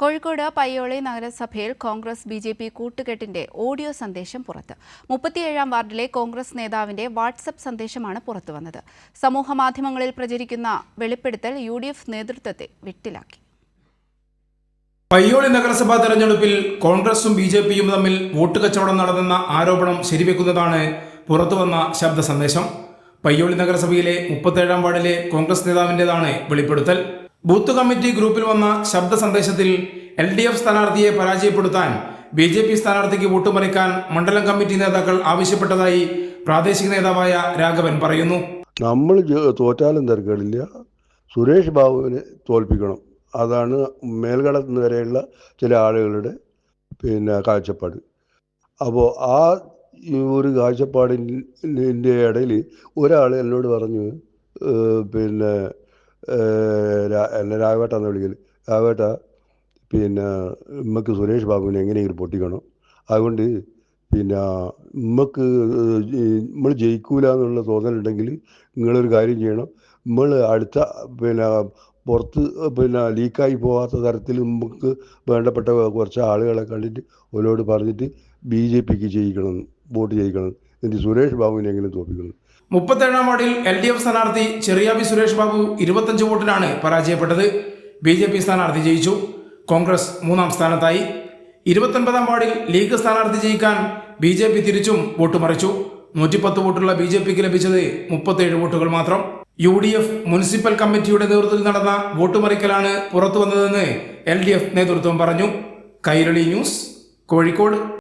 കോഴിക്കോട് പയ്യോളി നഗരസഭയിൽ Congress B J P കൂട്ടുകെട്ടിന്റെ audio സന്ദേശം പുറത്ത്. മുപ്പത്തിയേഴാം വാർഡിലെ കോൺഗ്രസ് നേതാവിന്റെ വാട്സപ്പ് സന്ദേശമാണ് പുറത്തുവന്നത്. സമൂഹ മാധ്യമങ്ങളിൽ പ്രചരിക്കുന്ന വെളിപ്പെടുത്തൽ യു ഡി എഫ് നേതൃത്വത്തെ വിട്ടിലാക്കി. പയ്യോളി നഗരസഭാ തെരഞ്ഞെടുപ്പിൽ കോൺഗ്രസും ബി ജെ പിയും തമ്മിൽ വോട്ട് കച്ചവടം നടന്നെന്ന ആരോപണം ശരിവെക്കുന്നതാണ് പുറത്തുവന്ന ശബ്ദ സന്ദേശം. പയ്യോളി നഗരസഭയിലെ മുപ്പത്തേഴാം വാർഡിലെ കോൺഗ്രസ് നേതാവിന്റെതാണ് വെളിപ്പെടുത്തൽ. ബൂത്ത് കമ്മിറ്റി ഗ്രൂപ്പിൽ വന്ന ശബ്ദ സന്ദേശത്തിൽ എൽ ഡി എഫ് സ്ഥാനാർത്ഥിയെ പരാജയപ്പെടുത്താൻ ബി ജെ പി സ്ഥാനാർത്ഥിക്ക് വോട്ടുമറിക്കാൻ മണ്ഡലം കമ്മിറ്റി നേതാക്കൾ ആവശ്യപ്പെട്ടതായി പ്രാദേശിക നേതാവായ രാഘവൻ പറയുന്നു. നമ്മൾ തോറ്റാലും തിരക്കുകളില്ല സുരേഷ് ബാബുവിനെ തോൽപ്പിക്കണം. അതാണ് മേൽഘടകത്തിന് വരെയുള്ള ചില ആളുകളുടെ പിന്നെ കാഴ്ചപ്പാട്. അപ്പോൾ ആ ഒരു കാഴ്ചപ്പാടിന്റെ ഇടയിൽ ഒരാൾ എന്നോട് പറഞ്ഞു പിന്നെ എന്നെ രാഘവേട്ടാന്ന് വിളിക്കൽ രാഘവേട്ട പിന്നെ ഉമ്മക്ക് സുരേഷ് ബാബുവിനെ എങ്ങനെയെങ്കിലും പൊട്ടിക്കണം അതുകൊണ്ട് പിന്നെ ഉമ്മക്ക് നമ്മൾ ജയിക്കൂല എന്നുള്ള തോന്നലുണ്ടെങ്കിൽ നിങ്ങളൊരു കാര്യം ചെയ്യണം. നമ്മൾ അടുത്ത പിന്നെ പുറത്ത് പിന്നെ ലീക്കായി പോകാത്ത തരത്തിൽ നമുക്ക് വേണ്ടപ്പെട്ട കുറച്ച് ആളുകളെ കണ്ടിട്ട് അവരോട് പറഞ്ഞിട്ട് ബി ജെ പിക്ക് ജയിക്കണം വോട്ട് ചെയ്യിക്കണം എന്നിട്ട് സുരേഷ് ബാബുവിനെ എങ്ങനെ തോപ്പിക്കണം മുപ്പത്തേഴാം വാർഡിൽ എൽ ഡി എഫ് സ്ഥാനാർത്ഥി ചെറിയാബി സുരേഷ് ബാബു ഇരുപത്തഞ്ച് വോട്ടിനാണ് പരാജയപ്പെട്ടത്. ബി ജെ പി സ്ഥാനാർത്ഥി ജയിച്ചു. കോൺഗ്രസ് മൂന്നാം സ്ഥാനത്തായി. ഇരുപത്തൊൻപതാം വാർഡിൽ ലീഗ് സ്ഥാനാർത്ഥി ജയിക്കാൻ ബി ജെ പി തിരിച്ചും വോട്ട് മറിച്ചു. നൂറ്റിപ്പത്ത് വോട്ടുള്ള ബി ജെ പിക്ക് ലഭിച്ചത് മുപ്പത്തേഴ് വോട്ടുകൾ മാത്രം. യു ഡി എഫ് മുനിസിപ്പൽ കമ്മിറ്റിയുടെ നേതൃത്വത്തിൽ നടന്ന വോട്ട് മറിക്കലാണ് പുറത്തു വന്നതെന്ന് എൽ ഡി എഫ് നേതൃത്വം പറഞ്ഞു. കൈരളി ന്യൂസ് കോഴിക്കോട്.